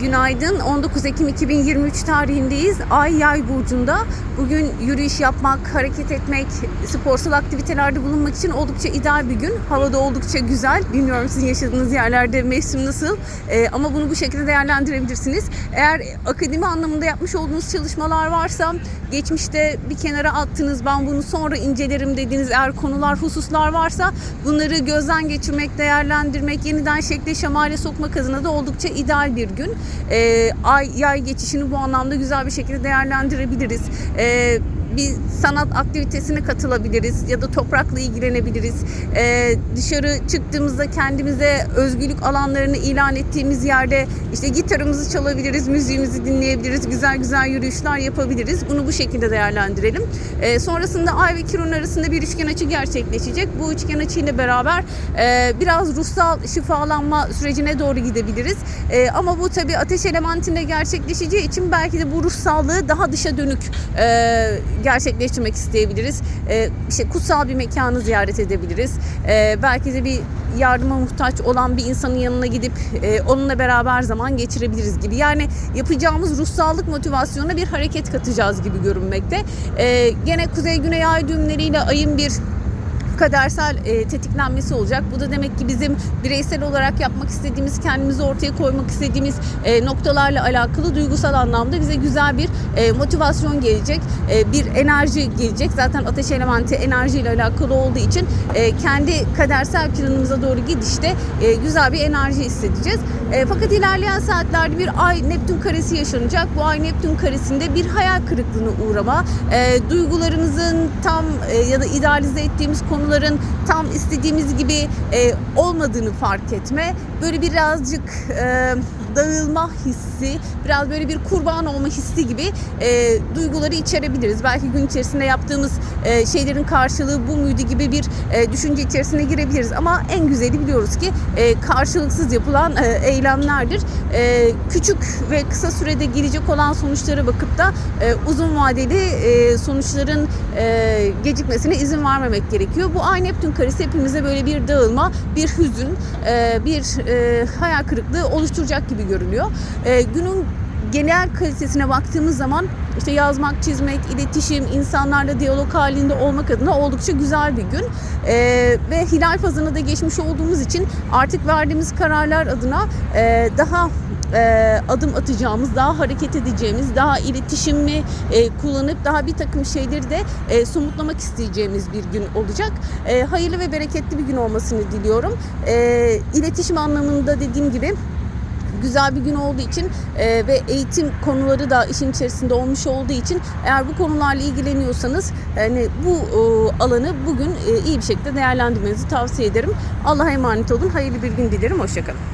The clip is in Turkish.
Günaydın. 19 Ekim 2023 tarihindeyiz. Ay Yay burcunda. Bugün yürüyüş yapmak, hareket etmek, sporsal aktivitelerde bulunmak için oldukça ideal bir gün. Hava da oldukça güzel. Bilmiyorum sizin yaşadığınız yerlerde mevsim nasıl. Ee, ama bunu bu şekilde değerlendirebilirsiniz. Eğer akademi anlamında yapmış olduğunuz çalışmalar varsa geçmişte bir kenara attınız ben bunu sonra incelerim dediğiniz eğer konular, hususlar varsa bunları gözden geçirmek, değerlendirmek, yeniden şekle şemale sokmak adına da oldukça ideal bir gün. Ee, ay yay geçişini bu anlamda güzel bir şekilde değerlendirebiliriz. Ee, bir sanat aktivitesine katılabiliriz ya da toprakla ilgilenebiliriz. Ee, dışarı çıktığımızda kendimize özgürlük alanlarını ilan ettiğimiz yerde işte gitarımızı çalabiliriz, müziğimizi dinleyebiliriz, güzel güzel yürüyüşler yapabiliriz. Bunu bu şekilde değerlendirelim. Ee, sonrasında Ay ve Kiron arasında bir üçgen açı gerçekleşecek. Bu üçgen açı ile beraber e, biraz ruhsal şifalanma sürecine doğru gidebiliriz. E, ama bu tabii ateş elementinde gerçekleşeceği için belki de bu ruhsallığı daha dışa dönük e, gerçekleştirmek isteyebiliriz. E, işte kutsal bir mekanı ziyaret edebiliriz. E, belki de bir yardıma muhtaç olan bir insanın yanına gidip e, onunla beraber zaman geçirebiliriz gibi. Yani yapacağımız ruhsallık motivasyonuna bir hareket katacağız gibi görünmekte. E, gene kuzey-güney ay düğümleriyle ayın bir kadersel e, tetiklenmesi olacak. Bu da demek ki bizim bireysel olarak yapmak istediğimiz, kendimizi ortaya koymak istediğimiz e, noktalarla alakalı duygusal anlamda bize güzel bir e, motivasyon gelecek, e, bir enerji gelecek. Zaten ateş elementi enerjiyle alakalı olduğu için e, kendi kadersel planımıza doğru gidişte e, güzel bir enerji hissedeceğiz. E, fakat ilerleyen saatlerde bir ay Neptün karesi yaşanacak. Bu ay Neptün karesinde bir hayal kırıklığına uğrama, e, duygularımızın tam e, ya da idealize ettiğimiz konuların tam istediğimiz gibi e, olmadığını fark etme, böyle birazcık e, dağılma hissi, biraz böyle bir kurban olma hissi gibi e, duyguları içerebiliriz. Belki gün içerisinde yaptığımız e, şeylerin karşılığı bu muydu gibi bir e, düşünce içerisine girebiliriz. Ama en güzeli biliyoruz ki e, karşılıksız yapılan e, eylemlerdir. E, küçük ve kısa sürede gelecek olan sonuçlara bakıp da e, uzun vadeli e, sonuçların e, gecikmesine izin vermemek gerekiyor. Bu ay Neptün karesi hepimize böyle bir dağılma, bir hüzün, e, bir e, hayal kırıklığı oluşturacak gibi görünüyor. E, günün genel kalitesine baktığımız zaman işte yazmak, çizmek, iletişim, insanlarla diyalog halinde olmak adına oldukça güzel bir gün. E, ve hilal fazını da geçmiş olduğumuz için artık verdiğimiz kararlar adına e, daha e, adım atacağımız, daha hareket edeceğimiz, daha iletişimi e, kullanıp daha bir takım şeyleri de e, somutlamak isteyeceğimiz bir gün olacak. E, hayırlı ve bereketli bir gün olmasını diliyorum. E, iletişim anlamında dediğim gibi güzel bir gün olduğu için e, ve eğitim konuları da işin içerisinde olmuş olduğu için eğer bu konularla ilgileniyorsanız yani bu e, alanı bugün e, iyi bir şekilde değerlendirmenizi tavsiye ederim. Allah'a emanet olun. Hayırlı bir gün dilerim. Hoşçakalın.